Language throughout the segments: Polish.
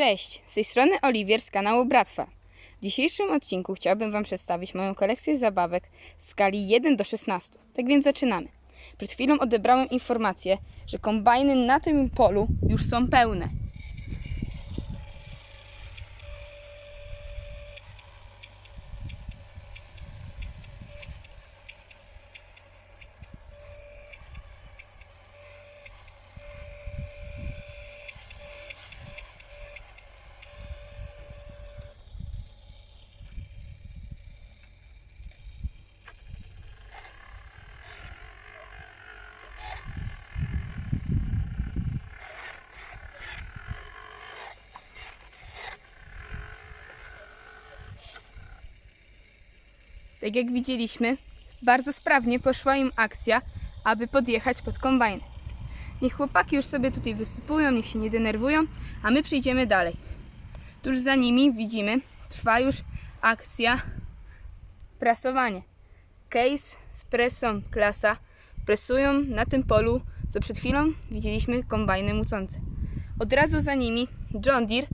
Cześć, z tej strony Oliwier z kanału Bratwa. W dzisiejszym odcinku chciałbym Wam przedstawić moją kolekcję zabawek w skali 1 do 16. Tak więc zaczynamy. Przed chwilą odebrałem informację, że kombajny na tym polu już są pełne. Tak jak widzieliśmy, bardzo sprawnie poszła im akcja, aby podjechać pod kombajny. Niech chłopaki już sobie tutaj wysypują, niech się nie denerwują, a my przejdziemy dalej. Tuż za nimi widzimy, trwa już akcja prasowanie. Case z presą klasa presują na tym polu, co przed chwilą widzieliśmy kombajny mucące. Od razu za nimi John Deere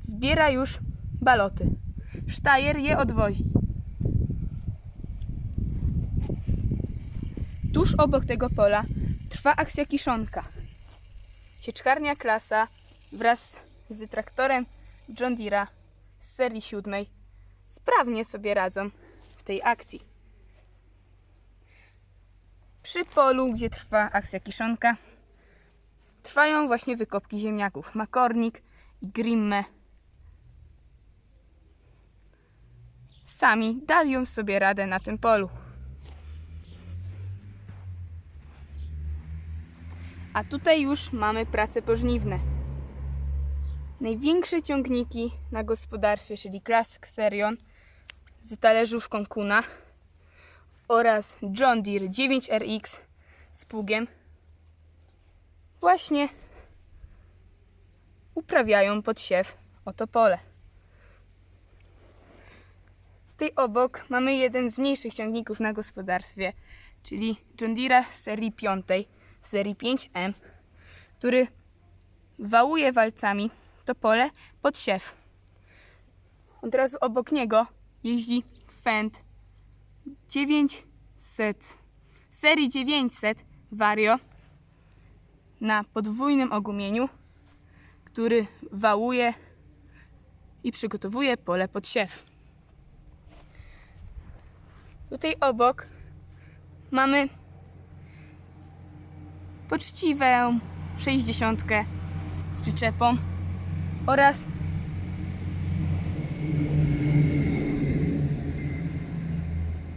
zbiera już baloty. Sztajer je odwozi. Tuż obok tego pola trwa akcja kiszonka. Sieczkarnia klasa wraz z traktorem John Deere'a z serii siódmej sprawnie sobie radzą w tej akcji. Przy polu, gdzie trwa akcja kiszonka, trwają właśnie wykopki ziemniaków. Makornik i Grimme sami dają sobie radę na tym polu. A tutaj już mamy prace pożniwne. Największe ciągniki na gospodarstwie, czyli Classic Serion z talerzówką Kuna oraz John Deere 9RX z pługiem właśnie uprawiają podsiew oto pole. Tutaj obok mamy jeden z mniejszych ciągników na gospodarstwie, czyli John Deere serii 5 serii 5M, który wałuje walcami to pole pod siew. Od razu obok niego jeździ Fendt 900 serii 900 Vario na podwójnym ogumieniu, który wałuje i przygotowuje pole pod siew. Tutaj obok mamy poczciwą 60 z przyczepą oraz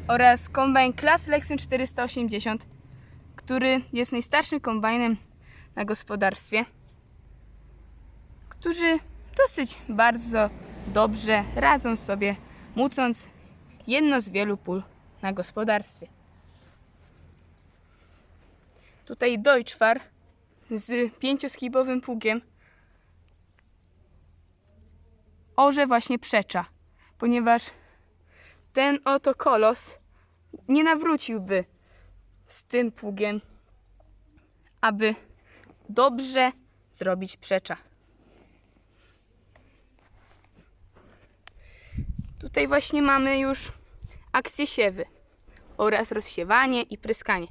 oraz kombajn Class Lexion 480, który jest najstarszym kombajnem na gospodarstwie, którzy dosyć bardzo dobrze radzą sobie, mucąc jedno z wielu pól na gospodarstwie. Tutaj Deutschfar z pięcioskibowym pługiem orze właśnie przecza, ponieważ ten oto kolos nie nawróciłby z tym pługiem, aby dobrze zrobić przecza. Tutaj właśnie mamy już akcję siewy oraz rozsiewanie i pryskanie.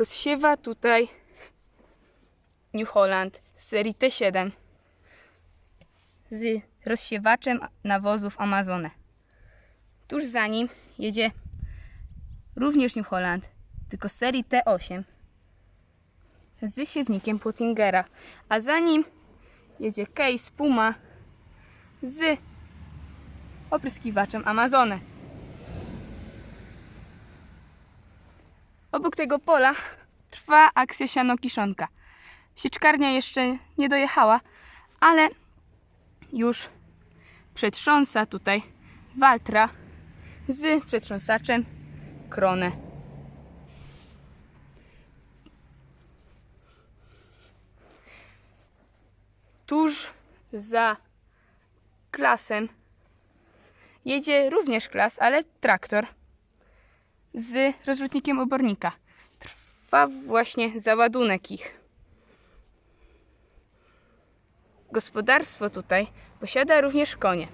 Rozsiewa tutaj New Holland z serii T7 z rozsiewaczem nawozów Amazone. Tuż za nim jedzie również New Holland, tylko serii T8 z siewnikiem Puttingera, a za nim jedzie Case Puma z opryskiwaczem Amazone. Obok tego pola trwa akcja siano-kiszonka. Sieczkarnia jeszcze nie dojechała, ale już przetrząsa tutaj Waltra z przetrząsaczem Kronę. Tuż za klasem jedzie również klas, ale traktor z rozrzutnikiem obornika. Trwa właśnie załadunek ich. gospodarstwo tutaj posiada również konie.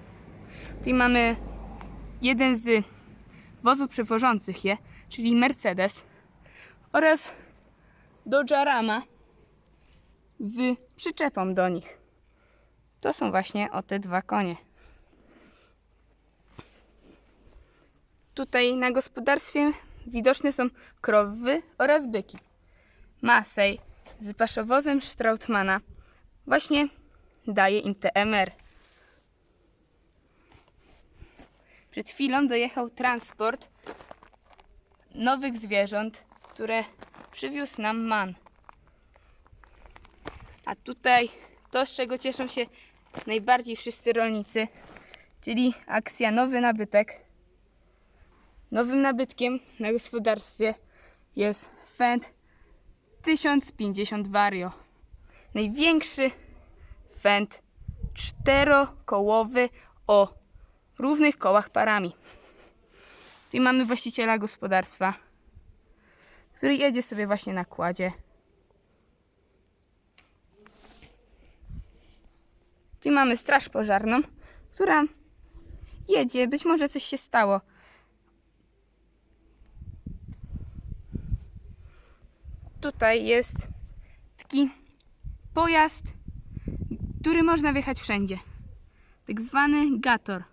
Tutaj mamy jeden z wozów przewożących je, czyli Mercedes oraz Dodge Rama z przyczepą do nich. To są właśnie o te dwa konie. Tutaj na gospodarstwie widoczne są krowy oraz byki. Masej z paszowozem Strautmana właśnie daje im TMR. Przed chwilą dojechał transport nowych zwierząt, które przywiózł nam MAN. A tutaj to, z czego cieszą się najbardziej wszyscy rolnicy, czyli akcja Nowy Nabytek. Nowym nabytkiem na gospodarstwie jest Fendt 1050 Vario. Największy Fendt czterokołowy o równych kołach parami. Tutaj mamy właściciela gospodarstwa, który jedzie sobie właśnie na kładzie. Tu mamy straż pożarną, która jedzie, być może coś się stało. Tutaj jest taki pojazd, który można wjechać wszędzie. Tak zwany gator.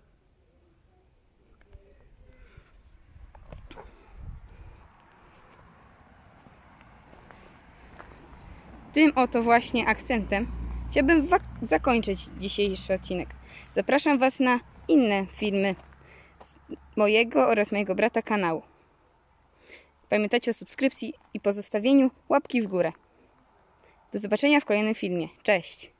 Tym oto właśnie akcentem chciałbym zakończyć dzisiejszy odcinek. Zapraszam Was na inne filmy z mojego oraz mojego brata kanału. Pamiętajcie o subskrypcji i pozostawieniu łapki w górę. Do zobaczenia w kolejnym filmie. Cześć!